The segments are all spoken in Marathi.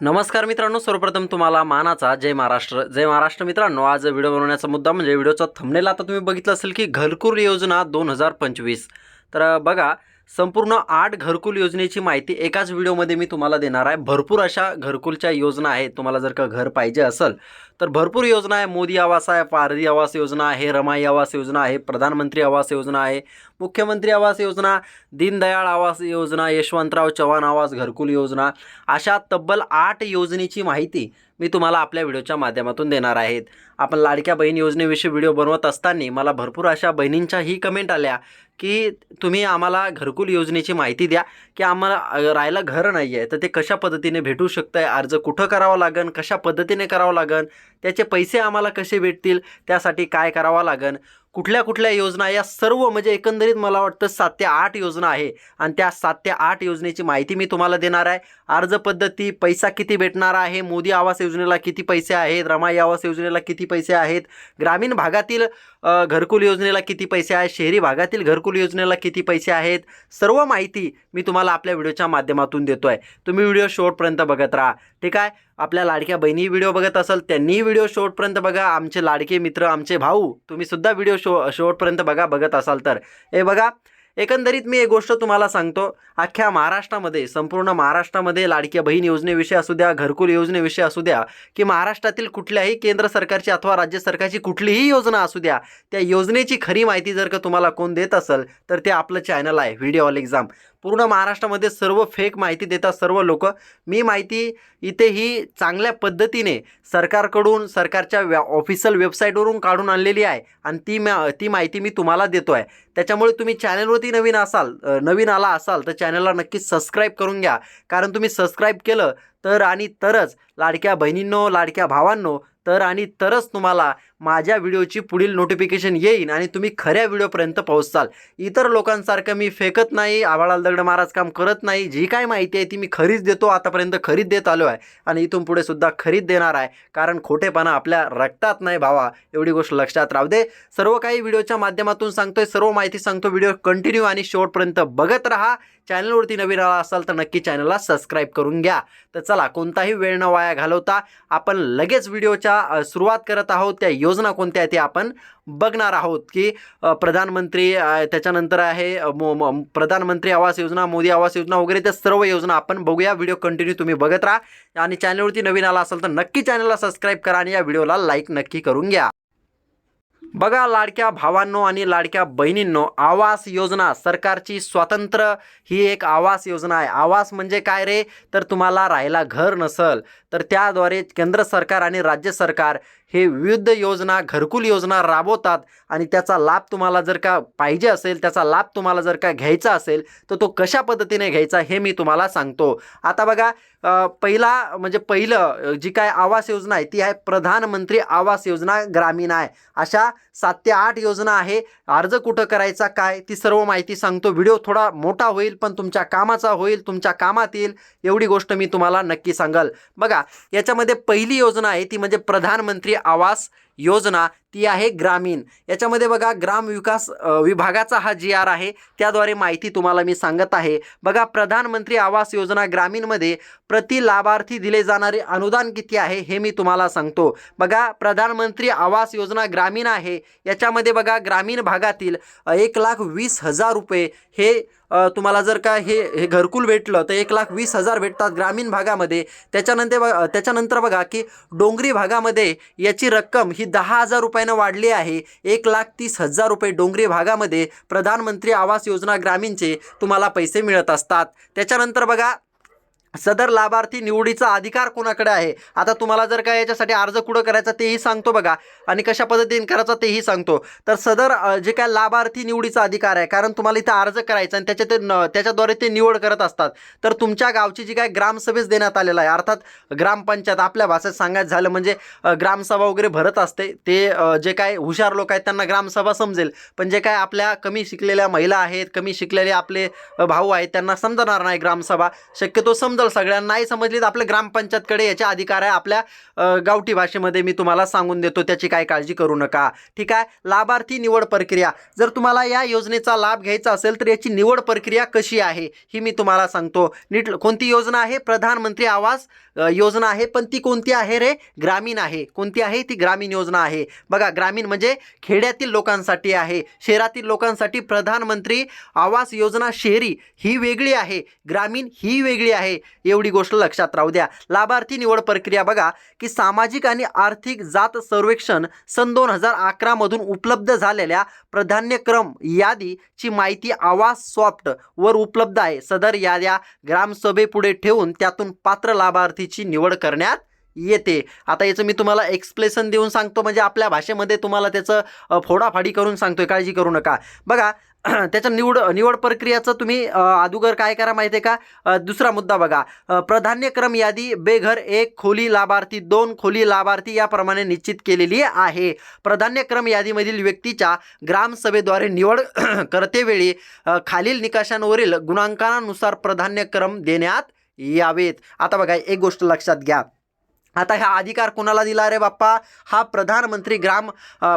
नमस्कार मित्रांनो सर्वप्रथम तुम्हाला मानाचा जय महाराष्ट्र. जय महाराष्ट्र मित्रांनो आज व्हिडिओ बनवण्याचा मुद्दा म्हणजे व्हिडिओचा थंबनेल आता तुम्ही बघितलं असेल की घरकुल योजना दोन हजार पंचवीस. तर बघा संपूर्ण आठ घरकुल योजनेची माहिती एकाच व्हिडिओमध्ये मी तुम्हाला देणार आहे. भरपूर अशा घरकुलच्या योजना आहेत. तुम्हाला जर का घर पाहिजे असेल तर भरपूर योजना आहे. मोदी आवास आहे पारधी आवास योजना आहे रमाई आवास योजना आहे प्रधानमंत्री आवास योजना आहे मुख्यमंत्री आवास योजना दीनदयाळ आवास योजना यशवंतराव चव्हाण आवास घरकुल योजना अशा तब्बल आठ योजनेची माहिती मी तुम्हाला आपल्या व्हिडिओच्या माध्यमातून देणार आहेत. आपण लाडक्या बहीण योजनेविषयी व्हिडिओ बनवत असताना मला भरपूर अशा बहिणींच्याही कमेंट आल्या की तुम्ही आम्हाला घरकुल योजनेची माहिती द्या की आम्हाला राहायला घर नाही आहे तर ते कशा पद्धतीने भेटू शकतं आहे अर्ज कुठं करावं लागन कशा पद्धतीने करावं लागन त्याचे पैसे आम्हाला कसे भेटतील त्यासाठी काय करावं लागन कुठल्या कुठल्या योजना या सर्व म्हणजे एकंदरीत मला वाटतं सात ते आठ योजना आहे आणि त्या सात ते आठ योजनेची माहिती मी तुम्हाला देणार आहे. अर्ज पद्धती पैसा किती भेटणार आहे मोदी आवास योजनेला किती पैसे आहेत रमाई आवास योजनेला किती पैसे आहेत ग्रामीण भागातील घरकुल योजनेला किती पैसे आहेत? शहरी भागातील घरकुल योजनेला किती पैसे आहेत? सर्व माहिती मी तुम्हाला आपल्या व्हिडिओच्या माध्यमातून देतो आहे तुम्ही व्हिडिओ शेवटपर्यंत बघत राहा. ठीक आहे? आपल्या लाडक्या बहिणी व्हिडिओ बघत असाल त्यांनीही व्हिडिओ शेवटपर्यंत बघा. आमचे लाडके मित्र आमचे भाऊ तुम्ही सुद्धा व्हिडिओ शो शेवटपर्यंत बघा बघत असाल तर. हे बघा एकंदरीत मी एक गोष्ट तुम्हाला सांगतो. अख्ख्या महाराष्ट्रामध्ये संपूर्ण महाराष्ट्रामध्ये लाडक्या बहीण योजनेविषयी असू द्या घरकुल योजनेविषयी असू द्या की महाराष्ट्रातील कुठल्याही केंद्र सरकारची अथवा राज्य सरकारची कुठलीही योजना असू द्या त्या योजनेची खरी माहिती जर का तुम्हाला कोण देत असेल तर ते आपलं चॅनल आहे व्हिडिओ ऑल एक्झाम पूर्ण महाराष्ट्रामध्ये सर्व फेक माहिती देतात सर्व लोक. मी माहिती इथे ही चांगल्या पद्धतीने सरकारकडून सरकारच्या व्या ऑफिशियल वेबसाईटवरून काढून आणलेली आहे. आणि ती मा ती माहिती मी तुम्हाला देतो आहे त्याच्यामुळे तुम्ही चॅनलवरती नवीन असाल नवीन आला असाल तर चॅनलला नक्कीच सबस्क्राईब करून घ्या. कारण तुम्ही सबस्क्राईब केलं तर आणि तरच लाडक्या बहिणींनो लाडक्या भावांनो तर आणि तरच तुम्हाला माझ्या व्हिडिओची पुढील नोटिफिकेशन येईन आणि तुम्ही खऱ्या व्हिडिओपर्यंत पोहोचाल. इतर लोकांसारखं मी फेकत नाही आवाळाला दगड महाराज काम करत नाही जी काय माहिती आहे ती मी खरीच देतो आतापर्यंत खरीच देत आलो आहे. आणि इथून पुढे सुद्धा खरीच देणार आहे कारण खोटेपणा आपल्या रक्तात नाही भावा एवढी गोष्ट लक्षात राहू दे. सर्व काही व्हिडिओच्या माध्यमातून सांगतोय सर्व माहिती सांगतो व्हिडिओ कंटिन्यू आणि शेवटपर्यंत बघत राहा. चॅनलवरती नवीन आला असाल तर नक्की चॅनलला सबस्क्राईब करून घ्या. तर चला कोणताही वेळ न वाया घालवता आपण लगेच व्हिडिओच्या सुरुवात करत आहोत त्या योजना कोणत्या आहेत ते आपण बघणार आहोत की प्रधानमंत्री त्याच्यानंतर आहे मो- प्रधानमंत्री आवास योजना मोदी आवास योजना वगैरे त्या सर्व योजना आपण बघूया. व्हिडिओ कंटिन्यू तुम्ही बघत राहा. आणि चॅनलवरती नवीन आला असाल तर नक्की चॅनलला सबस्क्राईब करा आणि या व्हिडिओला लाईक नक्की करून घ्या. बघा लाडक्या भावांनो आणि लाडक्या बहिणींनो आवास योजना सरकारची स्वतंत्र ही एक आवास योजना आहे. आवास म्हणजे काय रे? तर तुम्हाला राहायला घर नसल. तर त्याद्वारे केंद्र सरकार आणि राज्य सरकार हे विविध योजना घरकुल योजना राबवतात आणि त्याचा लाभ तुम्हाला जर का पाहिजे असेल त्याचा लाभ तुम्हाला जर का घ्यायचा असेल तर तो कशा पद्धतीने घ्यायचा हे मी तुम्हाला सांगतो. आता बघा पहिला म्हणजे पहिलं जी काय आवास योजना आहे ती आहे प्रधानमंत्री आवास योजना ग्रामीण आहे. अशा सात ते आठ योजना आहे. अर्ज कुठं करायचा काय? ती सर्व माहिती सांगतो. व्हिडिओ थोडा मोठा होईल पण तुमच्या कामाचा होईल तुमच्या कामात येईल एवढी गोष्ट मी तुम्हाला नक्की सांगाल. बघा याच्यामध्ये पहिली योजना आहे ती म्हणजे प्रधानमंत्री आवास योजना ती आहे ग्रामीण. याच्यामध्ये बघा ग्राम विकास विभागाचा हा जी आर आहे त्याद्वारे माहिती तुम्हाला मी सांगत आहे. बघा प्रधानमंत्री आवास योजना ग्रामीणमध्ये प्रति लाभार्थी दिले जाणारे अनुदान किती आहे हे मी तुम्हाला सांगतो. बघा प्रधानमंत्री आवास योजना ग्रामीण आहे. याच्यामध्ये बघा ग्रामीण भागातील एक लाख वीस हजार रुपये हे तुम्हाला जर का हे हे घरकुल भेटलं तर एक लाख वीस हजार भेटतात ग्रामीण भागामध्ये. त्याच्यानंतर बघा त्याच्यानंतर बघा की डोंगरी भागामध्ये याची रक्कम ही दहा हजार रुपयानं वाढली आहे. एक लाख तीस हजार रुपये डोंगरी भागामध्ये प्रधानमंत्री आवास योजना ग्रामीणचे तुम्हाला पैसे मिळत असतात. त्याच्यानंतर बघा सदर लाभार्थी निवडीचा अधिकार कोणाकडे आहे? आता तुम्हाला जर काय याच्यासाठी अर्ज कुठं करायचा तेही सांगतो बघा. आणि कशा पद्धतीने करायचा तेही सांगतो. तर सदर जे काय लाभार्थी निवडीचा अधिकार आहे कारण तुम्हाला इथं अर्ज करायचा आणि त्याच्या ते न त्याच्याद्वारे ते निवड करत असतात. तर तुमच्या गावची जी काय ग्रामसभेस देण्यात आलेला आहे अर्थात ग्रामपंचायत आपल्या भाषेत सांगायचं झालं म्हणजे ग्रामसभा वगैरे भरत असते. ते जे काय हुशार लोक आहेत त्यांना ग्रामसभा समजेल. पण जे काय आपल्या कमी शिकलेल्या महिला आहेत कमी शिकलेले आपले भाऊ आहेत त्यांना समजणार नाही ग्रामसभा. शक्यतो समज गोंधळ सगळ्यांना नाही समजली तर आपल्या ग्रामपंचायतकडे याचे अधिकार आहे. आपल्या गावठी भाषेमध्ये मी तुम्हाला सांगून देतो त्याची काय काळजी करू नका. ठीक आहे? लाभार्थी निवड प्रक्रिया. जर तुम्हाला या योजनेचा लाभ घ्यायचा असेल तर याची निवड प्रक्रिया कशी आहे ही मी तुम्हाला सांगतो. नीट कोणती योजना आहे? प्रधानमंत्री आवास योजना आहे पण ती कोणती आहे रे? ग्रामीण आहे. कोणती आहे? ती ग्रामीण योजना आहे. बघा ग्रामीण म्हणजे खेड्यातील लोकांसाठी आहे. शहरातील लोकांसाठी प्रधानमंत्री आवास योजना शहरी ही वेगळी आहे. ग्रामीण ही वेगळी आहे. एवढी गोष्ट लक्षात राहू द्या. लाभार्थी निवड प्रक्रिया बघा की सामाजिक आणि आर्थिक जात सर्वेक्षण सन दोन हजार अकरामधून उपलब्ध झालेल्या प्राधान्यक्रम यादीची माहिती आवाज सॉफ्ट वर उपलब्ध आहे. सदर याद्या ग्रामसभेपुढे ठेवून त्यातून पात्र लाभार्थीची निवड करण्यात येते. आता याचं मी तुम्हाला एक्सप्लेशन देऊन सांगतो. म्हणजे आपल्या भाषेमध्ये तुम्हाला त्याचं फोडाफाडी करून सांगतोय. काळजी करू नका. बघा त्याच्या निवड निवड प्रक्रियाचं तुम्ही अदुगर काय करा माहिती आहे का दुसरा मुद्दा बघा. प्राधान्यक्रम यादी बेघर एक खोली लाभार्थी दोन खोली लाभार्थी याप्रमाणे निश्चित केलेली आहे. प्राधान्यक्रम यादीमधील व्यक्तीच्या ग्रामसभेद्वारे निवड करतेवेळी खालील निकषांवरील गुणांकनानुसार प्राधान्यक्रम देण्यात यावेत. आता बघा एक गोष्ट लक्षात घ्या. आता हा अधिकार कोणाला दिला रे बाप्पा? हा प्रधानमंत्री ग्राम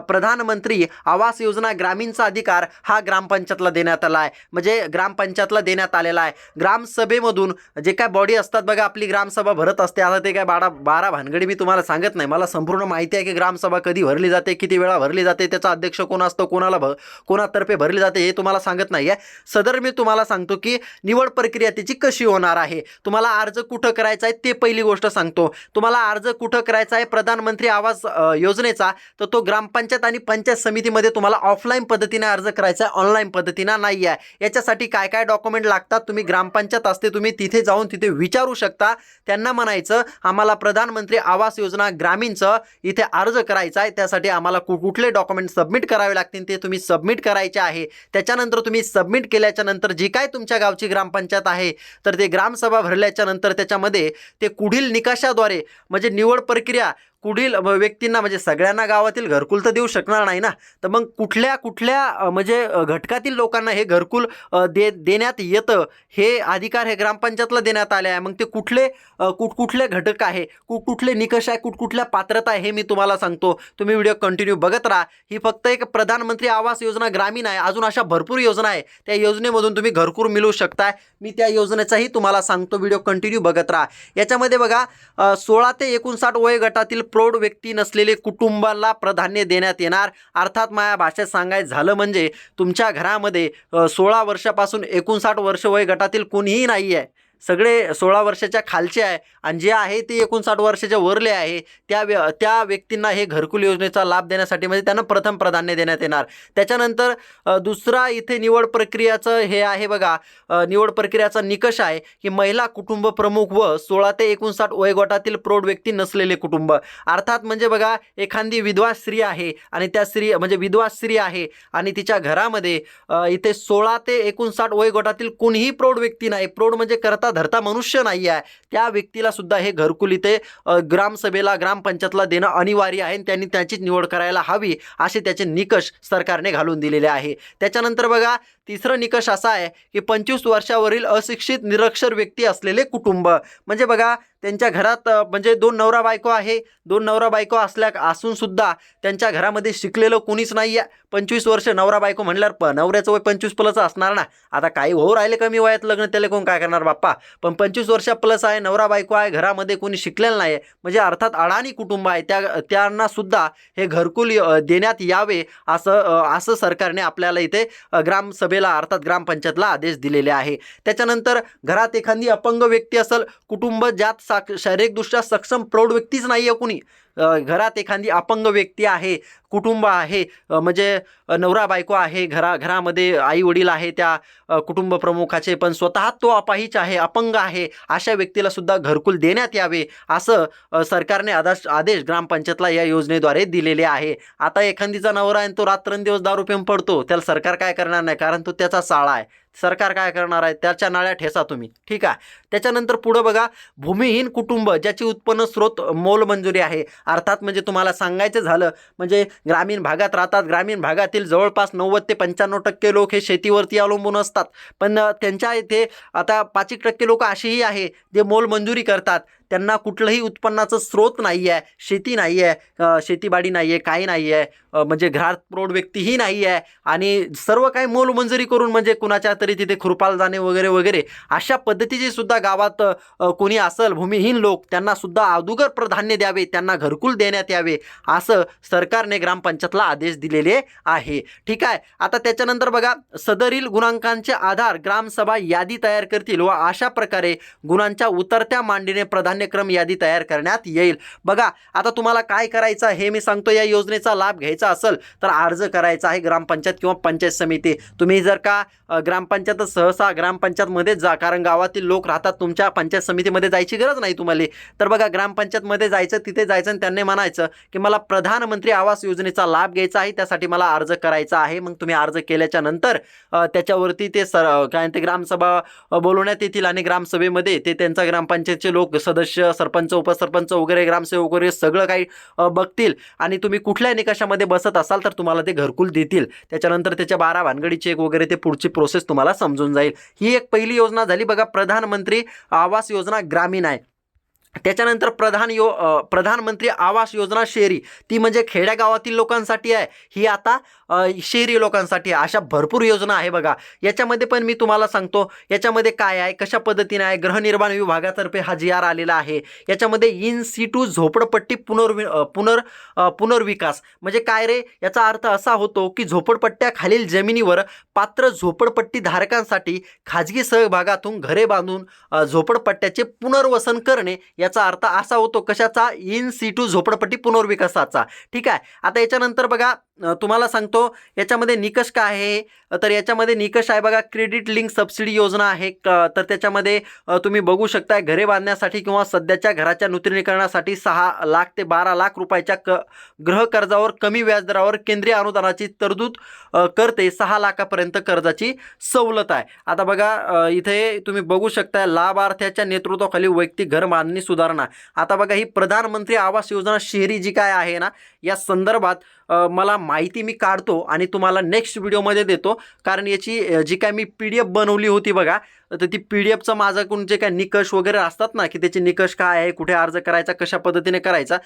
प्रधानमंत्री आवास योजना ग्रामीणचा अधिकार हा ग्रामपंचायतला देण्यात आला आहे. म्हणजे ग्रामपंचायतला देण्यात आलेला आहे. ग्रामसभेमधून जे काय बॉडी असतात बघा आपली ग्रामसभा भरत असते. आता ते काय बारा बारा भानगडी मी तुम्हाला सांगत नाही. मला संपूर्ण माहिती आहे की ग्रामसभा कधी भरली जाते किती वेळा भरली जाते त्याचा अध्यक्ष कोण असतो कोणाला भ कोणातर्फे भरली जाते हे तुम्हाला सांगत नाही आहे. सदर मी तुम्हाला सांगतो की निवड प्रक्रिया त्याची कशी होणार आहे? तुम्हाला अर्ज कुठं करायचा आहे ते पहिली गोष्ट सांगतो. तुम्हाला अर्ज कुठं करायचा आहे? प्रधानमंत्री आवास योजनेचा तर तो ग्रामपंचायत आणि पंचायत समितीमध्ये तुम्हाला ऑफलाईन पद्धतीने अर्ज करायचा आहे ऑनलाईन पद्धतीनं नाही आहे याच्यासाठी काय काय डॉक्युमेंट लागतात? तुम्ही ग्रामपंचायत असते तुम्ही तिथे जाऊन तिथे विचारू शकता. त्यांना म्हणायचं आम्हाला प्रधानमंत्री आवास योजना ग्रामीणचं इथे अर्ज करायचा आहे. त्यासाठी आम्हाला कु कुठले डॉक्युमेंट सबमिट करावे लागतील ते तुम्ही सबमिट करायचे आहे. त्याच्यानंतर तुम्ही सबमिट केल्याच्यानंतर जी काय तुमच्या गावची ग्रामपंचायत आहे तर ते ग्रामसभा भरल्याच्या नंतर त्याच्यामध्ये ते पुढील निकषाद्वारे म्हणजे निवड प्रक्रिया पुढील व्यक्तींना म्हणजे सगळ्यांना गावातील घरकुल तर देऊ शकणार नाही ना. तर मग कुठल्या कुठल्या म्हणजे घटकातील लोकांना हे घरकुल दे देण्यात येतं? हे अधिकार हे ग्रामपंचायतला देण्यात आले आहे. मग ते कुठले कुठ कुठले घटक आहे? कुठ कुठले निकष आहे? कुठकुठल्या पात्रता आहे? हे मी तुम्हाला सांगतो. तुम्ही व्हिडिओ कंटिन्यू बघत राहा. ही फक्त एक प्रधानमंत्री आवास योजना ग्रामीण आहे. अजून अशा भरपूर योजना आहे. त्या योजनेमधून तुम्ही घरकुल मिळवू शकताय. मी त्या योजनेचाही तुम्हाला सांगतो. व्हिडिओ कंटिन्यू बघत राहा. याच्यामध्ये बघा सोळा ते एकोणसाठ वय गटातील प्रौढ व्यक्ती नसलेले कुटुंबाला प्राधान्य देण्यात येणार. अर्थात माझ्या भाषेत सांगायचं झालं म्हणजे तुमच्या घरामध्ये सोळा वर्षापासून एकोणसाठ वर्ष वय गटातील कोणीही नाही आहे सगळे सोळा वर्षाच्या खालचे आहे आणि जे आहे ते एकोणसाठ वर्षाच्या वरले आहे. त्या व्य त्या व्यक्तींना हे घरकुल योजनेचा लाभ देण्यासाठी म्हणजे त्यांना प्रथम प्राधान्य देण्यात येणार. त्याच्यानंतर दुसरा इथे निवड प्रक्रियाचं हे आहे बघा निवड प्रक्रियाचा निकष आहे की महिला कुटुंब प्रमुख व सोळा ते एकोणसाठ वयोगटातील प्रौढ व्यक्ती नसलेले कुटुंब. अर्थात म्हणजे बघा एखादी विधवा स्त्री आहे आणि त्या स्त्री म्हणजे विधवा स्त्री आहे आणि तिच्या घरामध्ये इथे सोळा ते एकोणसाठ वयोगटातील कोणीही प्रौढ व्यक्ती नाही. प्रौढ म्हणजे करता धरता मनुष्य नाही आहे त्या व्यक्तीला सुद्धा हे घरकुल इथे ग्रामसभेला ग्रामपंचायतला देणं अनिवार्य आहे आणि त्यांनी त्याचीच निवड करायला हवी असे त्याचे निकष सरकारने घालून दिलेले आहे. त्याच्यानंतर बघा तिसरं निकष असा आहे की पंचवीस वर्षावरील अशिक्षित निरक्षर व्यक्ती असलेले कुटुंब. म्हणजे बघा त्यांच्या घरात म्हणजे दोन नवरा बायको आहे. दोन नवरा बायको असल्या असून सुद्धा त्यांच्या घरामध्ये शिकलेलं कोणीच नाही आहे पंचवीस वर्ष नवरा बायको म्हणल्यावर प नवऱ्याचं वय पंचवीस प्लस असणार ना? आता काही होऊ राहिले कमी वयात लग्न त्याला कोण काय करणार बाप्पा? पण पंचवीस वर्ष प्लस आहे नवरा बायको आहे घरामध्ये कोणी शिकलेलं नाही आहे म्हणजे अर्थात अडाणी कुटुंब आहे. त्या त्यांना सुद्धा हे घरकुल देण्यात यावे असं असं सरकारने आपल्याला इथे ग्रामसभेला अर्थात ग्रामपंचायतला आदेश दिलेले आहे. त्याच्यानंतर घरात एखादी अपंग व्यक्ती असेल कुटुंब ज्यात शारीरिकदृष्ट्या सक्षम प्रौढ व्यक्तीच नाही आहे कुणी. घरात एखादी अपंग व्यक्ती आहे कुटुंब आहे म्हणजे नवरा बायको आहे घरा घरामध्ये आई वडील आहे त्या कुटुंब प्रमुखाचे पण स्वतः तो अपाहिज आहे अपंग आहे अशा व्यक्तीला सुद्धा घरकुल देण्यात यावे असं सरकारने आदेश आदेश ग्रामपंचायतला या योजनेद्वारे दिलेले आहे. आता एखादीचा नवरा आहे आणि तो रात्रंदिवस दारू पिऊन पडतो त्याला सरकार काय करणार नाही कारण तो त्याचा साळा आहे. सरकार काय करणार आहे? त्याच्या नाळ्या ठेसा तुम्ही ठीक आहे? त्याच्यानंतर पुढं बघा भूमिहीन कुटुंब ज्याची उत्पन्न स्रोत मोलमंजुरी आहे अर्थात म्हणजे तुम्हाला सांगायचं झालं म्हणजे ग्रामीण भागात राहतात ग्रामीण भागातील जवळपास नव्वद ते पंच्याण्णव टक्के लोक हे शेतीवरती अवलंबून असतात. पण त्यांच्या इथे आता पाच एक टक्के लोक असेही आहे जे मोलमंजुरी करतात. त्यांना कुठलंही उत्पन्नाचं स्रोत नाही आहे शेती नाही आहे शेतीबाडी नाही आहे काही नाही आहे म्हणजे घरात प्रौढ व्यक्तीही नाही आहे आणि सर्व काही मोलमंजुरी करून म्हणजे कुणाच्या तरी तिथे खुरपाल जाणे वगैरे वगैरे अशा पद्धतीचे सुद्धा गावात कोणी असेल भूमिहीन लोक त्यांना सुद्धा अदुगर प्राधान्य द्यावे त्यांना घरकुल देण्यात यावे असं सरकारने ग्रामपंचायतला आदेश दिलेले आहे. ठीक आहे? आता त्याच्यानंतर बघा सदरील गुणांकांचे आधार ग्रामसभा यादी तयार करतील व अशा प्रकारे गुणांच्या उतरत्या मांडीने प्राधान्य कार्यक्रम यादी तयार करण्यात येईल. बघा आता तुम्हाला काय करायचं हे मी सांगतो. या योजनेचा लाभ घ्यायचा असेल तर अर्ज करायचा आहे ग्रामपंचायत किंवा पंचायत समिती. तुम्ही जर का ग्रामपंचायत सहसा ग्रामपंचायतमध्येच जा कारण गावातील लोक राहतात तुमच्या पंचायत समितीमध्ये जायची गरज नाही तुम्हाला. तर बघा ग्रामपंचायतमध्ये जायचं तिथे जायचं आणि त्यांनी म्हणायचं की मला प्रधानमंत्री आवास योजनेचा लाभ घ्यायचा आहे त्यासाठी मला अर्ज करायचा आहे. मग तुम्ही अर्ज केल्याच्यानंतर त्याच्यावरती ते सर काय ते ग्रामसभा बोलवण्यात येतील आणि ग्रामसभेमध्ये ते त्यांचा ग्रामपंचायतचे लोक सदस्य सरपंच उपसरपंच वगैरे ग्रामसेवक वगैरे सगळं काही बघतील. आणि तुम्ही कुठल्या निकषामध्ये बसत असाल तर तुम्हाला ते घरकुल देतील. त्याच्यानंतर त्याच्या बारा भानगडी चेक वगैरे ते पुढची प्रोसेस तुम्हाला समजून जाईल. ही एक पहिली योजना झाली बघा प्रधानमंत्री आवास योजना ग्रामीण आहे. त्याच्यानंतर प्रधान यो प्रधानमंत्री आवास योजना शहरी ती म्हणजे खेड्यागावातील लोकांसाठी आहे. ही आता शहरी लोकांसाठी आहे. अशा भरपूर योजना आहे बघा. याच्यामध्ये पण मी तुम्हाला सांगतो याच्यामध्ये काय आहे कशा पद्धतीने आहे गृहनिर्माण विभागातर्फे हा जी आर आलेला आहे. याच्यामध्ये इन सिटू झोपडपट्टी पुनर्वि पुनर् पुनर्विकास. म्हणजे काय रे? याचा अर्थ असा होतो की झोपडपट्ट्याखालील जमिनीवर पात्र झोपडपट्टी धारकांसाठी खाजगी सहभागातून घरे बांधून झोपडपट्ट्याचे पुनर्वसन करणे याचा अर्थ असा होतो कशाचा? इन सी टू झोपडपट्टी पुनर्विकासाचा. ठीक आहे आता याच्यानंतर बघा तुम्हाला सांगतो याच्यामध्ये निकष काय आहे? तर याच्यामध्ये निकष आहे बघा क्रेडिट लिंक सबसिडी योजना आहे. क- तर त्याच्यामध्ये तुम्ही बघू शकताय घरे बांधण्यासाठी किंवा सध्याच्या घराच्या नूतनीकरणासाठी सहा लाख ते बारा लाख रुपयाच्या क गृहकर्जावर कमी व्याजदरावर केंद्रीय अनुदानाची तरतूद करते सहा लाखापर्यंत कर्जाची सवलत आहे. आता बघा इथे तुम्ही बघू शकता लाभार्थ्याच्या नेतृत्वाखाली वैयक्तिक घर बांधणी सुधारणा. आता बघा ही प्रधानमंत्री आवास योजना शहरी जी काय आहे ना या संदर्भात मला माहिती मी काढतो आणि तुम्हाला नेक्स्ट व्हिडिओमध्ये देतो. कारण याची जी काय मी पी डी एफ बनवली होती बघा तर ती पी डी एफचं माझ्याकडून जे काय निकष वगैरे असतात ना की त्याचे निकष काय आहे कुठे अर्ज करायचा कशा पद्धतीने करायचा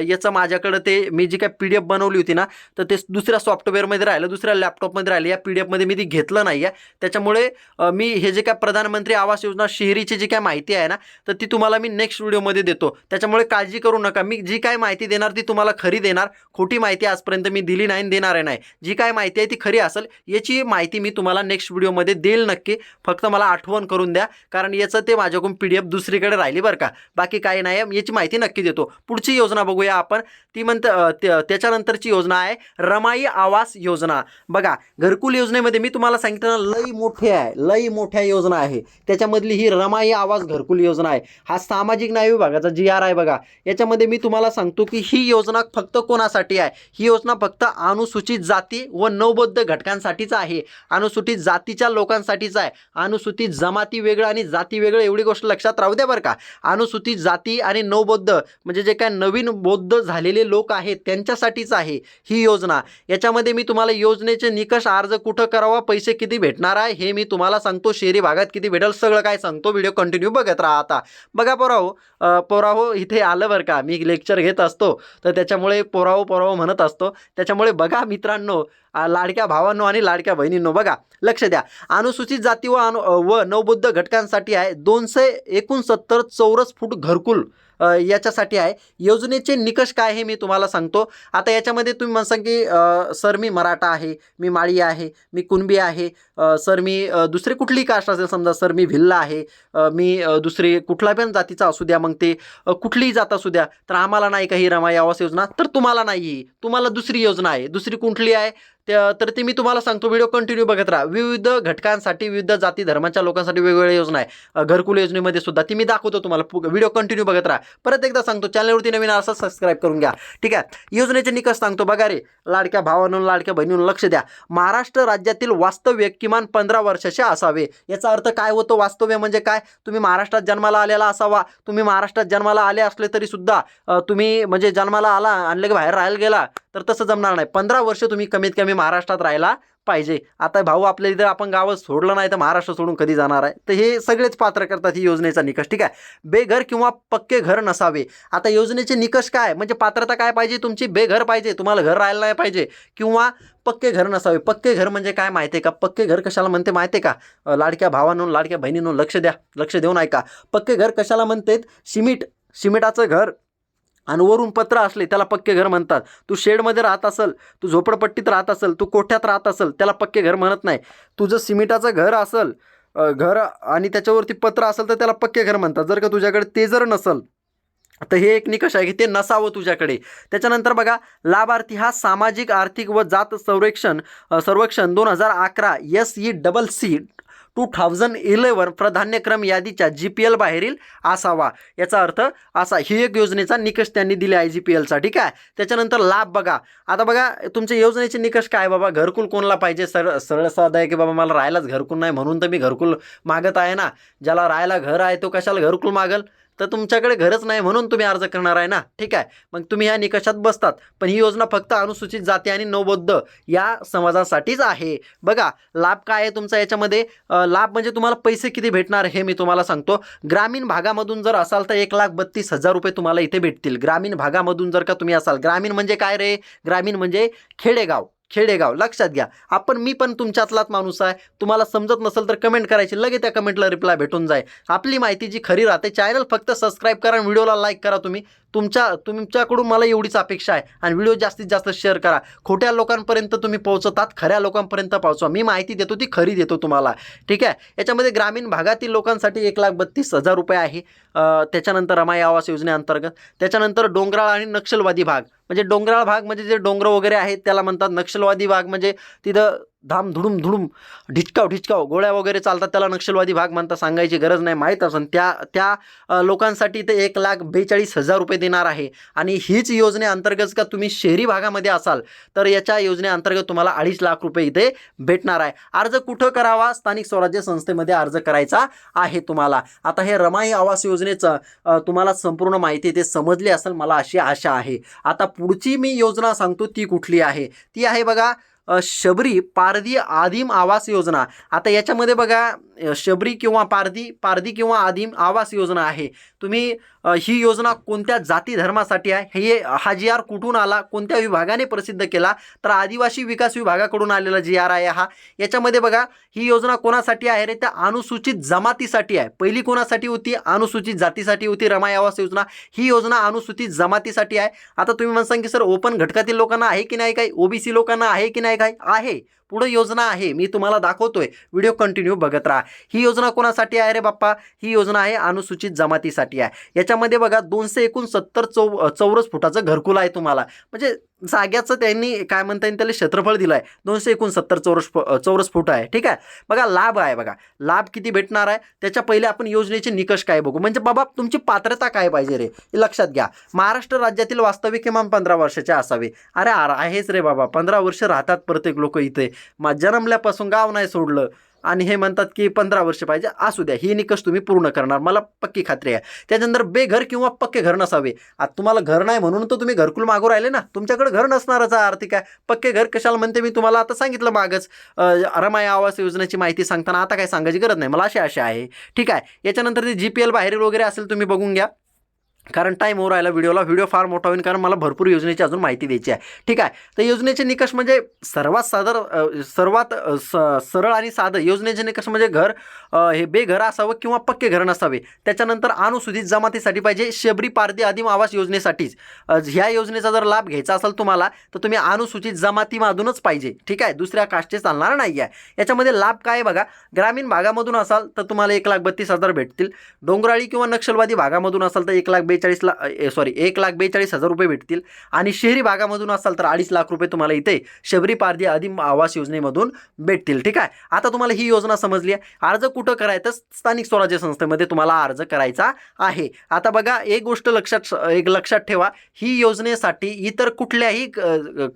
याचं माझ्याकडं ते मी जी काय पी डी एफ बनवली होती ना तर ते दुसऱ्या सॉफ्टवेअरमध्ये राहिलं दुसऱ्या लॅपटॉपमध्ये राहिलं. या पी डी एफमध्ये मी ती घेतलं नाही आहे. त्याच्यामुळे मी हे जे काय प्रधानमंत्री आवास योजना शहरीची जी काय माहिती आहे ना तर ती तुम्हाला मी नेक्स्ट व्हिडिओमध्ये देतो. त्याच्यामुळे काळजी करू नका. मी जी काय माहिती देणार ती तुम्हाला खरी देणार. खोटी माहिती आजपर्यंत मी दिली नाही आणि देणार आहे नाही. जी काय माहिती आहे ती खरी असेल याची माहिती मी तुम्हाला नेक्स्ट व्हिडिओमध्ये देईल नक्की. फक्त मला आठवण करून द्या. कारण याचं ते माझ्याकडून पी डी एफ दुसरीकडे राहिली बरं का. बाकी काही नाही आहे याची माहिती नक्की देतो. पुढची योजना बघूया आपण. ती म्हणतं त्याच्यानंतरची योजना आहे रमाई आवास योजना. बघा घरकुल योजनेमध्ये मी तुम्हाला सांगितलं ना लई मोठी आहे लई मोठ्या योजना आहे. त्याच्यामधली ही रमाई आवास घरकुल योजना आहे. हा सामाजिक न्याय विभागाचा जी आर आहे बघा. याच्यामध्ये मी तुम्हाला सांगतो की ही योजना फक्त कोणासाठी आहे? ही योजना फक्त अनुसूचित जाती व नवबद्ध घटकांसाठीच आहे. अनुसूचित जातीच्या लोकांसाठीच आहे. अनुसूचित जमाती वेगळं आणि जाती वेगळं एवढी गोष्ट लक्षात राहू द्या बरं का. अनुसूचित जाती आणि नवबौद्ध म्हणजे जे काय नवीन बौद्ध झालेले लोक आहेत त्यांच्यासाठीच आहे ही योजना. याच्यामध्ये मी तुम्हाला योजनेचे निकष अर्ज कुठं करावा पैसे किती भेटणार आहे हे मी तुम्हाला सांगतो. शहरी भागात किती भेटेल सगळं काय सांगतो. व्हिडिओ कंटिन्यू बघत राहा आता. बघा पोराहो पोराहो इथे आलं बरं का. मी लेक्चर घेत असतो. तर त्याच्यामुळे पोराहो पोराहो म्हणत असतो. त्याच्यामुळे बघा मित्रांनो लाडक्या भावांनो आणि लाडक्या बहिणींनो बघा लक्ष द्या. अनुसूचित जाती व अनु व नवबुद्ध घटकांसाठी आहे दोनशे एकोणसत्तर चौरस फूट घरकुल याच्यासाठी आहे. योजनेचे निकष काय हे मी तुम्हाला सांगतो. आता याच्यामध्ये तुम्ही म्हणसाल की सर मी मराठा आहे मी माळी आहे मी कुणबी आहे सर मी दुसरी कुठली कास्ट असेल? समजा सर मी भिल्ला आहे मी दुसरी कुठला पण जातीचा असू द्या मग ते कुठलीही जात असू द्या तर आम्हाला नाही काही रमाई आवास योजना? तर तुम्हाला नाही आहे. तुम्हाला दुसरी योजना आहे. दुसरी कुठली आहे? तर ते मी तुम्हाला सांगतो व्हिडिओ कंटिन्यू बघत राहा. विविध घटकांसाठी विविध जाती धर्माच्या लोकांसाठी वेगवेगळ्या योजना आहे. घरकुल योजनेमध्ये सुद्धा ती मी दाखवतो तुम्हाला. व्हिडिओ कंटिन्यू बघत राहा. परत एकदा सांगतो चॅनलवरती नवीन असं सबस्क्राईब करून घ्या. ठीक आहे? योजनेचे निकष सांगतो बघा रे. लाडक्या भावानं लाडक्या बहिणीनं लक्ष द्या. महाराष्ट्र राज्यातील वास्तव्य किमान पंधरा वर्षाचे असावे. याचा अर्थ काय होतो? वास्तव्य म्हणजे काय? तुम्ही महाराष्ट्रात जन्माला आलेला असावा. तुम्ही महाराष्ट्रात जन्माला आले असले तरी सुद्धा तुम्ही म्हणजे जन्माला आला आणले की बाहेर राहायला गेला तर तसं जमणार नाही. पंधरा वर्ष तुम्ही कमीत कमी महाराष्ट्रात राहायला पाहिजे. आता भाऊ आपल्या इथं आपण गावं सोडलं नाही तर महाराष्ट्र सोडून कधी जाणार आहे? तर हे सगळेच पात्र करतात ही योजनेचा निकष ठीक आहे? बेघर किंवा पक्के घर नसावे. आता योजनेचे निकष काय? म्हणजे पात्रता काय पाहिजे तुमची? बेघर पाहिजे. तुम्हाला घर राहायला नाही पाहिजे. किंवा पक्के घर नसावे. पक्के घर म्हणजे काय माहिती आहे का? पक्के घर कशाला म्हणते माहिती आहे का लाडक्या भावांनो लाडक्या बहिणींनो लक्ष द्या. लक्ष देऊन ऐका. पक्के घर कशाला म्हणतात? सिमेंट सिमेंटाचं घर. आणि वरून पत्र असले त्याला पक्के घर म्हणतात. तू शेडमध्ये राहत असेल तू झोपडपट्टीत राहत असेल तू कोठ्यात राहत असेल त्याला पक्के घर म्हणत नाही. तुझं सिमेंटाचं घर असेल घर आणि त्याच्यावरती पत्र असेल तर त्याला पक्के घर म्हणतात. जर का तुझ्याकडे ते जर नसेल तर हे एक निकष आहे की ते नसावं तुझ्याकडे. त्याच्यानंतर बघा लाभार्थी हा सामाजिक आर्थिक व जात संरक्षण संरक्षण सर्वेक्षण दोन हजार अकरा S E double C two thousand eleven प्राधान्यक्रम यादीच्या जी पी एल बाहेरील असावा. याचा अर्थ असा ही एक योजनेचा निकष त्यांनी दिले आहे जी पी एलचा ठीक आहे? त्याच्यानंतर लाभ बघा. आता बघा तुमच्या योजनेचे निकष काय बाबा? घरकुल कोणाला पाहिजे? सरळ सरळ साधा आहे की बाबा मला राहायलाच घरकुल नाही म्हणून तर मी घरकुल मागत आहे ना. ज्याला राहायला घर आहे तो कशाला घरकुल मागल? तर तुमच्याकडे घरच नाही म्हणून तुम्ही अर्ज करणार आहे ना? ठीक आहे. मग तुम्ही ह्या निकषात बसतात. पण ही योजना फक्त अनुसूचित जाती आणि नवबौद्ध या समाजासाठीच आहे. बघा लाभ काय आहे तुमचा याच्यामध्ये? लाभ म्हणजे तुम्हाला पैसे किती भेटणार हे मी तुम्हाला सांगतो. ग्रामीण भागामधून जर असाल तर एक लाख बत्तीस हजार रुपये तुम्हाला इथे भेटतील. ग्रामीण भागामधून जर का तुम्ही असाल ग्रामीण म्हणजे काय रे? ग्रामीण म्हणजे खेडेगाव. खेडेगाव लक्षात घ्या. आपण मी पण तुमच्यातलाच माणूस आहे. तुम्हाला समजत नसेल तर कमेंट करायची. लगेच त्या कमेंटला रिप्लाय भेटून जाईल. आपली माहिती जी खरी राहते चॅनल फक्त सबस्क्राईब करा व्हिडिओला लाईक करा तुम्ही. तुमच्या तुमच्याकडून मला एवढीच अपेक्षा आहे. आणि व्हिडिओ जास्तीत जास्त शेअर करा. खोट्या लोकांपर्यंत तुम्ही पोहोचतात खऱ्या लोकांपर्यंत पोहोचवा. मी माहिती देतो ती खरी देतो तुम्हाला. ठीक आहे? याच्यामध्ये ग्रामीण भागातील लोकांसाठी एक लाख बत्तीस हजार रुपये आहे. त्याच्यानंतर रमाई आवास योजनेअंतर्गत. त्याच्यानंतर डोंगराळ आणि नक्षलवादी भाग. म्हणजे डोंगराळ भाग म्हणजे जे डोंगर वगैरे आहेत त्याला म्हणतात नक्षलवादी भाग. म्हणजे तिथं धाम धुडूम धुडूम ढिचकाव ढिचकाव. गोळ्या वगैरे चालतात त्याला नक्षलवादी भाग म्हणता सांगायची गरज नाही माहीत असून. त्या त्या लोकांसाठी ते एक लाख बेचाळीस हजार रुपये देणार आहे. आणि हीच योजनेअंतर्गत का तुम्ही शहरी भागामध्ये असाल तर याच्या योजनेअंतर्गत तुम्हाला अडीच लाख रुपये इथे भेटणार आहे. अर्ज कुठं करावा? स्थानिक स्वराज्य संस्थेमध्ये अर्ज करायचा आहे तुम्हाला. आता हे रमाई आवास योजनेचं तुम्हाला संपूर्ण माहिती ते समजली असेल मला अशी आशा आहे. आता पुढची मी योजना सांगतो ती कुठली आहे? ती आहे बघा शबरी पारदी आदिम आवास योजना. आता याच्यामध्ये बघा शबरी किंवा पारधी पारधी किंवा आदिम आवास योजना आहे. तुम्ही ही योजना कोणत्या जाती धर्मासाठी आहे? हे हा जी आर कुठून आला? कोणत्या विभागाने प्रसिद्ध केला? तर आदिवासी विकास विभागाकडून आलेला जी आर आहे हा. याच्यामध्ये बघा ही योजना कोणासाठी आहे रे? त्या अनुसूचित जमातीसाठी आहे. पहिली कोणासाठी होती? अनुसूचित जातीसाठी होती रमाई आवास योजना. ही योजना अनुसूचित जमातीसाठी आहे. आता तुम्ही म्हणसान की सर ओपन घटकातील लोकांना आहे की नाही काही? ओबीसी लोकांना आहे की नाही काही? आहे. पुढं योजना आहे मी तुम्हाला दाखवतोय. व्हिडिओ कंटिन्यू बघत राहा. ही योजना कोणासाठी आहे रे बाप्पा? ही योजना आहे अनुसूचित जमातीसाठी आहे. याच्यामध्ये बघा दोनशे एकोणसत्तर चौ चौरस फुटाचं घरकुल आहे तुम्हाला. म्हणजे जाग्याचं त्यांनी काय म्हणता येईल त्याला क्षेत्रफळ दिलं आहे दोनशे एकोणसत्तर चौरस चौरस फूट आहे. ठीक आहे? बघा लाभ आहे बघा. लाभ किती भेटणार आहे? त्याच्या पहिले आपण योजनेचे निकष काय बघू? म्हणजे बाबा तुमची पात्रता काय पाहिजे रे? हे लक्षात घ्या. महाराष्ट्र राज्यातील वास्तविक किमान पंधरा वर्षाचे असावे. अरे अरे आहेच रे बाबा. पंधरा वर्ष राहतात प्रत्येक लोक इथे. मग जन्मल्यापासून गाव नाही सोडलं. आणि हे म्हणतात की पंधरा वर्ष पाहिजे. असू द्या ही निकष तुम्ही पूर्ण करणार. मला पक्की खात्री आहे. त्याच्यानंतर बेघर किंवा पक्के घर नसावे. आता तुम्हाला घर नाही म्हणून तर तुम्ही घरकुल मागू राहिले ना. तुमच्याकडे घर नसणारच आर्थिक आहे. पक्के घर कशाला म्हणते मी? तुम्हाला आता सांगितलं मागच. रमाय आवास योजनेची माहिती सांगताना आता काय सांगायची गरज नाही. मला अशी आशा आहे. ठीक आहे. याच्यानंतर ते जी पी एल बाहेरील वगैरे असेल तुम्ही बघून घ्या. कारण टाईम हो राहिला व्हिडिओला व्हिडिओ फार मोठा होईल कारण मला भरपूर योजनेची अजून माहिती द्यायची आहे. ठीक आहे? तर योजनेचे निकष म्हणजे सर्वात सादर सर्वात स सरळ आणि साधं योजनेचे निकष म्हणजे घर हे बेघर असावं किंवा पक्के घर नसावे. त्याच्यानंतर अनुसूचित जमातीसाठी पाहिजे शबरी पारधी आदिम आवास योजनेसाठीच. ह्या योजनेचा जर लाभ घ्यायचा असेल तुम्हाला तर तुम्ही अनुसूचित जमातीमधूनच पाहिजे. ठीक आहे? दुसऱ्या कास्टचे चालणार नाही आहे याच्यामध्ये लाभ काय आहे बघा? ग्रामीण भागामधून असाल तर तुम्हाला एक लाख बत्तीस हजार भेटतील. डोंगराळी किंवा नक्षलवादी भागामधून असाल तर एक लाख बेचाळीस ला सॉरी एक लाख बेचाळीस हजार रुपये भेटतील. आणि शहरी भागामधून असाल तर अडीच लाख रुपये तुम्हाला इथे शबरी पारधी आदिम आवास योजनेमधून भेटतील. ठीक आहे? आता तुम्हाला ही योजना समजली आहे. अर्ज कुठं करायचं? स्थानिक स्वराज्य संस्थेमध्ये तुम्हाला अर्ज करायचा आहे. आता बघा एक गोष्ट लक्षात एक लक्षात ठेवा. ही योजनेसाठी इतर कुठल्याही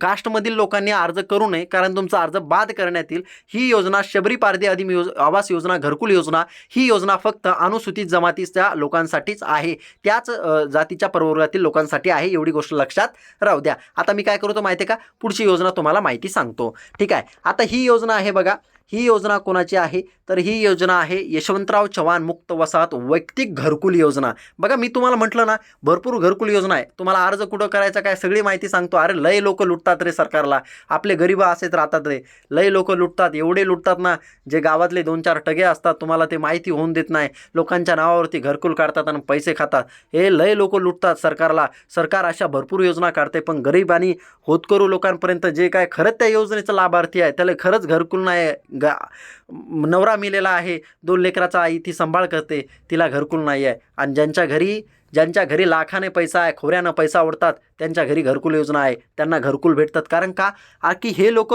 कास्टमधील लोकांनी अर्ज करू नये कारण तुमचा अर्ज बाद करण्यात येईल. ही योजना शबरी पारधी आदिम योज आवास योजना घरकुल योजना ही योजना फक्त अनुसूचित जमातीच्या लोकांसाठीच आहे. त्याच जातीच्या प्रवर्गातील लोकांसाठी आहे एवढी गोष्ट लक्षात राहू द्या. आता मी काय करतो माहिती आहे का? पुढची योजना तुम्हाला माहिती सांगतो. ठीक आहे? आता ही योजना आहे बघा. ही योजना कोणाची आहे? तर ही योजना आहे यशवंतराव चव्हाण मुक्त वसाहत वैयक्तिक घरकुल योजना. बघा मी तुम्हाला म्हटलं ना भरपूर घरकुल योजना आहे. तुम्हाला अर्ज कुठं करायचा काय सगळी माहिती सांगतो. अरे लय लोक लुटतात रे सरकारला. आपले गरीब असेच राहतात रे. लय लोक लुटतात एवढे लुटतात ना जे गावातले दोन चार टगे असतात तुम्हाला ते माहिती होऊन देत नाही. लोकांच्या नावावरती घरकुल काढतात आणि पैसे खातात. हे लय लोक लुटतात सरकारला. सरकार अशा भरपूर योजना काढते पण गरीब आणि होतकरू लोकांपर्यंत जे काय खरंच त्या योजनेचं लाभार्थी आहे. त्याला खरंच घरकुल नाही गा नवरा मिलेला आहे दोन लेकराचा आई ती सांभाळ करते तिला घरकुल नाही आहे. आणि ज्यांच्या घरी ज्यांच्या घरी लाखाने पैसा आहे खोऱ्यानं पैसा ओढतात त्यांच्या घरी घरकुल योजना आहे त्यांना घरकुल भेटतात. कारण का? आ की हे लोक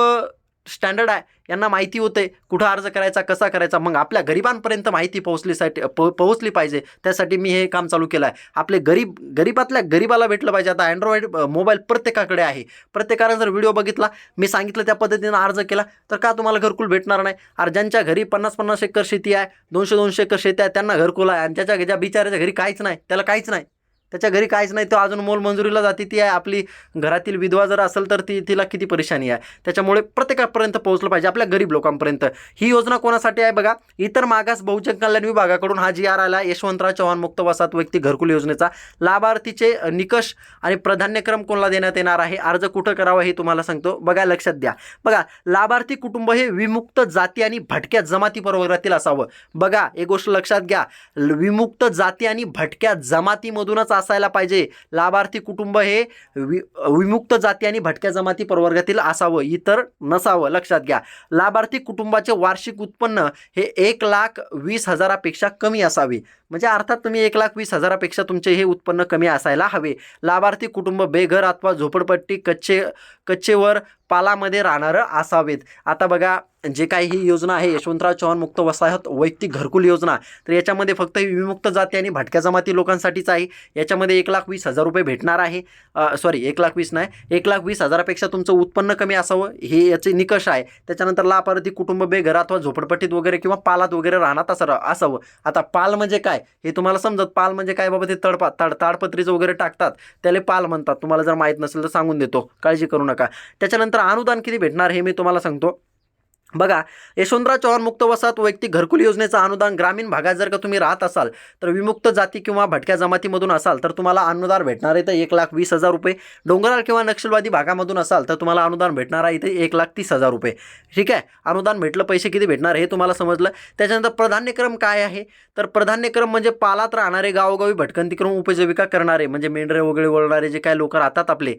स्टँडर्ड आहे. यांना माहिती होते कुठं अर्ज करायचा कसा करायचा. मग आपल्या गरिबांपर्यंत माहिती पोहोचलीसाठी प पोहोचली पाहिजे. त्यासाठी मी हे काम चालू केलं आहे. आपले गरीब गरीबातल्या गरीबाला भेटलं पाहिजे. आता अँड्रॉइड मोबाईल प्रत्येकाकडे आहे. प्रत्येकानं जर व्हिडिओ बघितला मी सांगितलं त्या पद्धतीनं अर्ज केला तर का तुम्हाला घरकुल भेटणार नाही? अरे ज्यांच्या घरी पन्नास पन्नास एकर शेती आहे दोनशे दोनशे एकर शेती आहे त्यांना घरकुल आहे. आणि त्याच्या ज्या बिचाऱ्याच्या घरी काहीच नाही त्याला काहीच नाही. त्याच्या घरी काहीच नाही तो अजून मोल मंजुरीला जाते ती आहे आपली घरातील विधवा जर असेल तर ती तिला किती परेशानी आहे. त्याच्यामुळे प्रत्येकापर्यंत पोहोचलं पाहिजे आपल्या गरीब लोकांपर्यंत. ही योजना कोणासाठी आहे बघा? इतर मागास बहुजन कल्याण विभागाकडून हा जी आर आला यशवंतराव चव्हाण मुक्त वसाहत व्यक्ती घरकुल योजनेचा लाभार्थीचे निकष आणि प्राधान्यक्रम कोणाला देण्यात येणार आहे? अर्ज कुठं करावा हे तुम्हाला सांगतो. बघा लक्षात द्या. बघा लाभार्थी कुटुंब हे विमुक्त जाती आणि भटक्या जमाती प्रवर्गातील असावं. बघा एक गोष्ट लक्षात घ्या. ल- विमुक्त जाती आणि भटक्या जमातीमधूनच असायला पाहिजे. लाभार्थी कुटुंब हे वि विमुक्त जाती आणि भटक्या जमाती प्रवर्गातील असावं इतर नसावं. लक्षात घ्या. लाभार्थी कुटुंबाचे वार्षिक उत्पन्न हे एक लाख वीस हजारापेक्षा कमी असावे. म्हणजे अर्थात तुम्ही एक लाख वीस हजारापेक्षा तुमचे हे उत्पन्न कमी असायला हवे. लाभार्थी कुटुंब बेघर अथवा झोपडपट्टी कच्चे कच्चेवर पालामध्ये राहणारं असावेत. आता बघा जे काही ही योजना आहे यशवंतराव चव्हाण मुक्त वसाहत वैयक्तिक घरकुल योजना. तर याच्यामध्ये फक्त विमुक्त जाती आणि भटक्या जमाती लोकांसाठीच आहे. याच्यामध्ये एक लाख वीस हजार रुपये भेटणार आहे. सॉरी एक लाख वीस नाही एक लाख वीस हजारापेक्षा तुमचं उत्पन्न कमी असावं हे याचे निकष आहे. त्याच्यानंतर लापरती कुटुंब बेघर अथवा झोपडपट्टीत वगैरे किंवा पालात वगैरे राहणार असं असावं. आता पाल म्हणजे काय? हे तुम्हाला समजत पाल म्हणजे काय बाबा? ते तडपा ताड ताडपत्रीचं वगैरे टाकतात. त्याला पाल म्हणतात. तुम्हाला जर माहीत नसेल तर सांगून देतो. काळजी करू नका. त्याच्यानंतर अनुदान किती भेटणार हे मी तुम्हाला सांगतो. बघा यशवंतराव चव्हाण मुक्त वसाहत वैयक्तिक घरकुल योजनेचं अनुदान ग्रामीण भागात जर का तुम्ही राहत असाल तर विमुक्त जाती किंवा भटक्या जमातीमधून असाल तर तुम्हाला अनुदान भेटणार आहे तर एक लाख वीस हजार रुपये. डोंगराळ किंवा नक्षलवादी भागामधून असाल तर तुम्हाला अनुदान भेटणार आहे इथे एक लाख तीस हजार रुपये. ठीक आहे? अनुदान भेटलं पैसे किती भेटणार हे तुम्हाला समजलं. त्याच्यानंतर प्राधान्यक्रम काय आहे? तर प्राधान्यक्रम म्हणजे पालात राहणारे गावोगावी भटकंती करून उपजीविका करणारे म्हणजे मेंढरे वगैरे वळणारे जे काही लोक राहतात आपले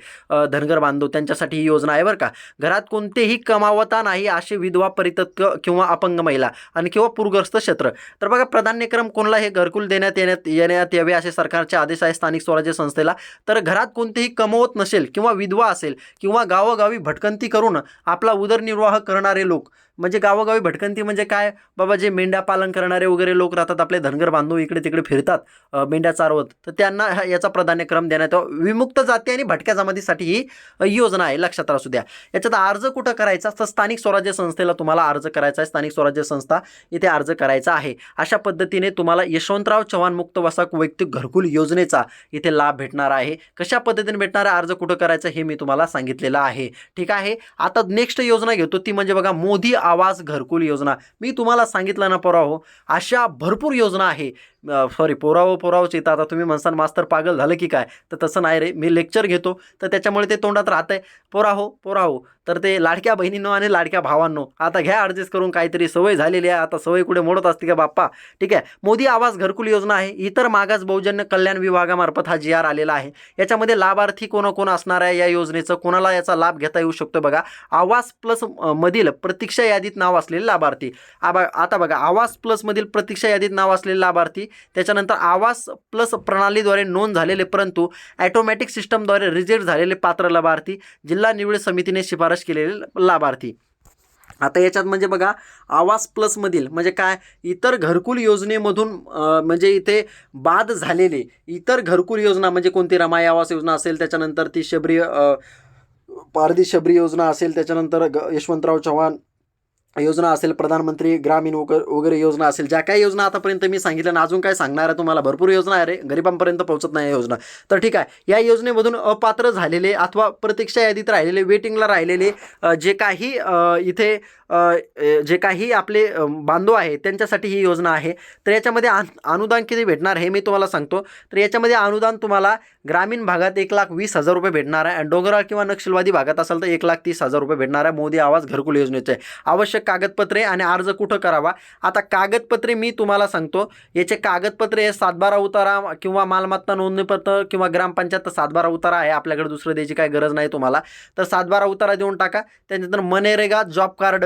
धनगर बांधव त्यांच्यासाठी ही योजना आहे बरं का. घरात कोणतेही कमावता नाही असे विधवा परितत्व किंवा अपंग महिला आणि किंवा पूरग्रस्त क्षेत्र. तर बघा प्राधान्यक्रम कोणाला हे घरकुल देण्यात येण्यात येण्यात यावे असे सरकारचे आदेश आहे स्थानिक स्वराज्य संस्थेला. तर घरात कोणतेही कमवत नसेल किंवा विधवा असेल किंवा गावोगावी भटकंती करून आपला उदरनिर्वाह करणारे लोक म्हणजे गावोगावी भटकंती म्हणजे काय? बाबा जे मेंढ्या पालन करणारे वगैरे लोक राहतात आपले धनगर बांधव इकडे तिकडे फिरतात मेंढ्या चारवत तर त्यांना हा- याचा प्राधान्यक्रम देण्यात विमुक्त जाती आणि भटक्या जमातीसाठी ही योजना आहे. लक्षात असू द्या. याच्यात अर्ज कुठं करायचा? तर स्थानिक स्वराज्य संस्थेला तुम्हाला अर्ज करायचा आहे. स्थानिक स्वराज्य संस्था इथे अर्ज करायचा आहे. अशा पद्धतीने तुम्हाला यशवंतराव चव्हाण मुक्त वसाक वैयक्तिक घरकुल योजनेचा इथे लाभ भेटणार आहे. कशा पद्धतीने भेटणार आहे? अर्ज कुठं करायचा हे मी तुम्हाला सांगितलेलं आहे. ठीक आहे? आता नेक्स्ट योजना घेतो. ती म्हणजे बघा मोदी आवाज घरकुल योजना. मी तुम्हाला सांगितलं ना पोराहो अशा भरपूर योजना आहे. सॉरी पोरावो पोरावची. येतं आता तुम्ही म्हणसान मास्तर पागल झालं की काय? तर तसं नाही रे. मी लेक्चर घेतो. तर त्याच्यामुळे ते तोंडात राहतंय. पोराहो पोराहो तर ते लाडक्या बहिणींनो आणि लाडक्या भावांनो आता घ्या ॲडजस्ट करून काहीतरी सवय झालेली आहे. आता सवय कुठे मोडत असते का बाप्पा? ठीक आहे. मोदी आवास घरकुल योजना आहे. इतर मागास बहुजन्य कल्याण विभागामार्फत हा जी आर आलेला आहे. याच्यामध्ये लाभार्थी कोण कोण असणार आहे? या योजनेचं कोणाला याचा लाभ घेता येऊ शकतो बघा? आवास प्लस मधील प्रतीक्षा यादीत नाव असलेले लाभार्थी. आबा आता बघा. आवास प्लसमधील प्रतीक्षा यादीत नाव असलेले लाभार्थी त्याच्यानंतर आवास प्लस प्रणालीद्वारे नोंद झालेले परंतु ॲटोमॅटिक सिस्टमद्वारे रिजेक्ट झालेले पात्र लाभार्थी जिल्हा निवड समितीने शिफारस केलेले लाभार्थी. आता याच्यात म्हणजे बघा आवास प्लसमधील म्हणजे काय? इतर घरकुल योजनेमधून म्हणजे इथे बाद झालेले इतर घरकुल योजना म्हणजे कोणती? रमाई आवास योजना असेल त्याच्यानंतर ती शबरी पारदी पारधी शबरी योजना असेल त्याच्यानंतर ग यशवंतराव चव्हाण योजना असेल प्रधानमंत्री ग्रामीण वगैरे वगैरे योजना असेल ज्या काही योजना आतापर्यंत मी सांगितल्या ना अजून काय सांगणार आहे तुम्हाला? भरपूर योजना आहे रे. गरिबांपर्यंत पोहोचत नाही योजना. तर ठीक आहे. या योजनेमधून अपात्र झालेले अथवा प्रतीक्षा यादीत राहिलेले वेटिंगला राहिलेले जे काही इथे जे काही आपले बांधव आहे त्यांच्यासाठी ही योजना आहे. तर याच्यामध्ये आ अनुदान किती भेटणार हे मी तुम्हाला सांगतो. तर याच्यामध्ये अनुदान तुम्हाला ग्रामीण भागात एक लाख वीस हजार रुपये भेटणार आहे आणि डोंगराळ किंवा नक्षलवादी भागात असेल तर एक लाख तीस हजार रुपये भेटणार आहे. मोदी आवाज घरकुल योजनेचे. आवश्यक कागदपत्रे आणि अर्ज कुठं करावा? आता कागदपत्रे मी तुम्हाला सांगतो. याचे कागदपत्रे हे सातबारा उतारा किंवा मालमत्ता नोंदणीपत्र किंवा ग्रामपंचायत सातबारा उतारा आहे. आपल्याकडे दुसरं द्यायची काही गरज नाही तुम्हाला. तर सातबारा उतारा देऊन टाका. त्यानंतर मनरेगा जॉब कार्ड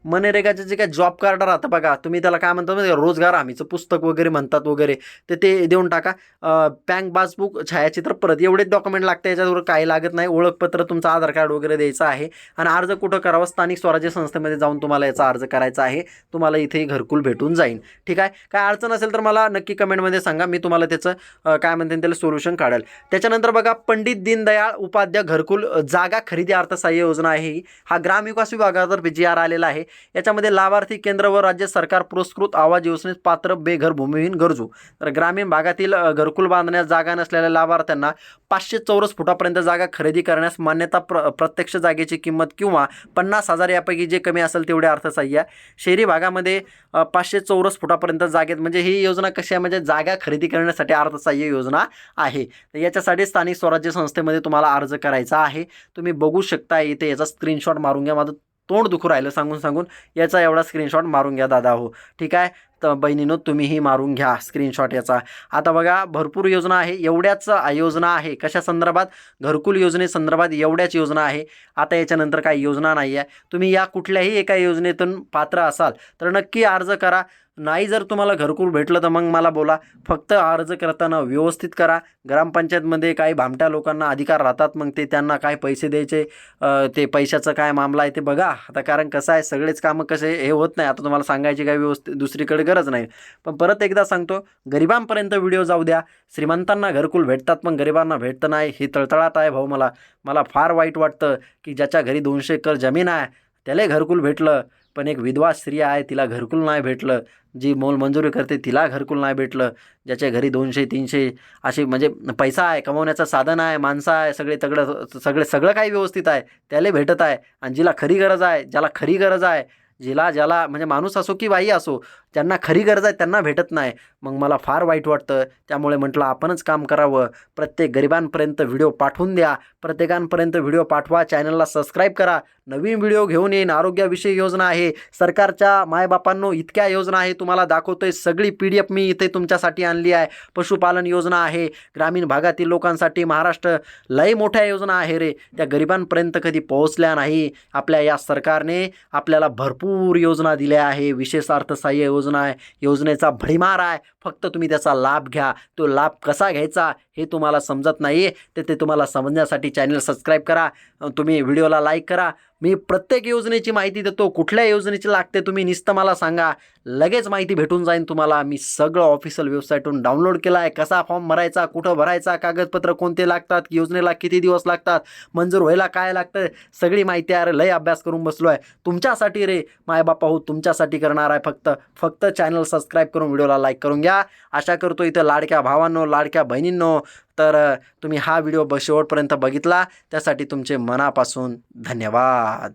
मनरेगाचे जे काही जॉब कार्ड राहतं बघा तुम्ही त्याला काय म्हणता म्हणजे रोजगार हमीचं पुस्तक वगैरे म्हणतात वगैरे. तर ते देऊन टाका. बँक पासबुक छायाचित्र परत एवढेच डॉक्युमेंट लागतं याच्यावर काही लागत नाही. ओळखपत्र तुमचं आधार कार्ड वगैरे द्यायचं आहे. आणि अर्ज कुठं करावा? स्थानिक स्वराज्य संस्थेमध्ये जाऊन तुम्हाला याचा अर्ज करायचा आहे. तुम्हाला इथे घरकुल भेटून जाईल. ठीक आहे? काय अडचण असेल तर मला नक्की कमेंटमध्ये सांगा. मी तुम्हाला त्याचं काय म्हणते त्याला सोल्युशन काढेल. त्याच्यानंतर बघा पंडित दीनदयाळ उपाध्याय घरकुल जागा खरेदी अर्थसहाय्य योजना आहे ही. हा ग्रामविकास विभागातर्फे जी आर आलेला आहे. याच्यामध्ये लाभार्थी केंद्र व राज्य सरकार पुरस्कृत आवाज योजनेत पात्र बेघर भूमिहीन गरजू. तर ग्रामीण भागातील घरकुल बांधण्यास जागा नसलेल्या लाभार्थ्यांना पाचशे चौरस फुटापर्यंत जागा खरेदी करण्यास मान्यता प्र प्रत्यक्ष जागेची किंमत किंवा पन्नास हजार यापैकी जे कमी असेल तेवढे अर्थसहाय्य शहरी भागामध्ये पाचशे चौरस फुटापर्यंत जागेत म्हणजे ही योजना कशी आहे? म्हणजे जागा खरेदी करण्यासाठी अर्थसहाय्य योजना आहे. तर याच्यासाठी स्थानिक स्वराज्य संस्थेमध्ये तुम्हाला अर्ज करायचा आहे. तुम्ही बघू शकता इथे याचा स्क्रीनशॉट मारून घ्या. माझं तोंड दुखू राहिलं सांगून सांगून. याचा एवढा स्क्रीनशॉट मारून घ्या दादा हो. ठीक आहे? तर बहिणीनं तुम्हीही मारून घ्या स्क्रीनशॉट याचा. आता बघा भरपूर योजना आहे. एवढ्याच योजना आहे. कशा संदर्भात? घरकुल योजनेसंदर्भात एवढ्याच योजना आहे. आता याच्यानंतर काही योजना नाही आहे तुम्ही या कुठल्याही एका योजनेतून पात्र असाल तर नक्की अर्ज करा. नाही जर तुम्हाला घरकुल भेटलं तर मग मला बोला. फक्त अर्ज करताना व्यवस्थित करा. ग्रामपंचायतमध्ये काही भामट्या लोकांना अधिकार राहतात मग ते त्यांना काय पैसे द्यायचे ते पैशाचं काय मामला आहे ते बघा. आता कारण कसं आहे सगळेच कामं कसे हे होत नाही. आता तुम्हाला सांगायची काही व्यवस्थित दुसरीकडे गरज नाही. पण परत एकदा सांगतो गरिबांपर्यंत व्हिडिओ जाऊ द्या. श्रीमंतांना घरकुल भेटतात पण गरिबांना भेटतं नाही. ही तळतळाट आहे भाऊ मला. मला फार वाईट वाटतं की ज्याच्या घरी दोनशे एकर जमीन आहे त्याला घरकुल भेटलं. पण एक विधवा स्त्री आहे तिला घरकुल नाही भेटलं. जी मोल मंजुरी करते तिला घरकुल नाही भेटलं. ज्याच्या घरी दोनशे तीनशे असे म्हणजे पैसा आहे कमवण्याचं साधन आहे माणसं आहे सगळे तगडं सगळे सगळं काही व्यवस्थित आहे त्याला भेटत आहे. आणि जिला खरी गरज आहे ज्याला खरी गरज आहे जिला ज्याला म्हणजे माणूस असो की बाई असो ज्यांना खरी गरज आहे त्यांना भेटत नाही. मग मला फार वाईट वाटतं. त्यामुळे म्हटलं आपणच काम करावं. प्रत्येक गरिबांपर्यंत व्हिडिओ पाठवून द्या. प्रत्येकांपर्यंत व्हिडिओ पाठवा. चॅनलला सबस्क्राईब करा. नवीन व्हिडिओ घेऊन येईन. आरोग्याविषयी योजना आहे. सरकारच्या मायबापांनो इतक्या योजना आहे तुम्हाला दाखवतोय. सगळी पी डी एफ मी इथे तुमच्यासाठी आणली आहे. पशुपालन योजना आहे. ग्रामीण भागातील लोकांसाठी महाराष्ट्र लय मोठ्या योजना आहे रे. त्या गरिबांपर्यंत कधी पोहोचल्या नाही. आपल्या या सरकारने आपल्याला भरपूर योजना दिल्या आहे. विशेष अर्थसहाय्य योजना आहे. योजनेचा भडीमार आहे. फक्त तुम्ही त्याचा लाभ घ्या. तो लाभ कसा घ्यायचा हे तुम्हाला समजत नाही तर ते तुम्हाला समजण्यासाठी चॅनल सबस्क्राईब करा. तुम्ही व्हिडिओला लाईक करा. मी प्रत्येक योजनेची माहिती देतो. कुठल्या योजनेची लागते तुम्ही नुसतं मला सांगा. लगेच माहिती भेटून जाईन तुम्हाला. मी सगळं ऑफिशियल वेबसाईटहून डाउनलोड केला आहे कसा फॉर्म भरायचा कुठं भरायचा कागदपत्र कोणते लागतात योजनेला किती दिवस लागतात मंजूर व्हायला काय लागतं सगळी माहिती आहे लय अभ्यास करून बसलो आहे तुमच्यासाठी रे मायबापा हो तुमच्यासाठी करणार आहे फक्त. फक्त चॅनल सबस्क्राईब करून व्हिडिओला लाईक करून घ्या. आशा करतो इथं लाडक्या भावांनो लाडक्या बहिणींनो तर तुम्ही हा व्हिडिओ ब शेवटपर्यंत बघितला त्यासाठी तुमचे मनापासून धन्यवाद.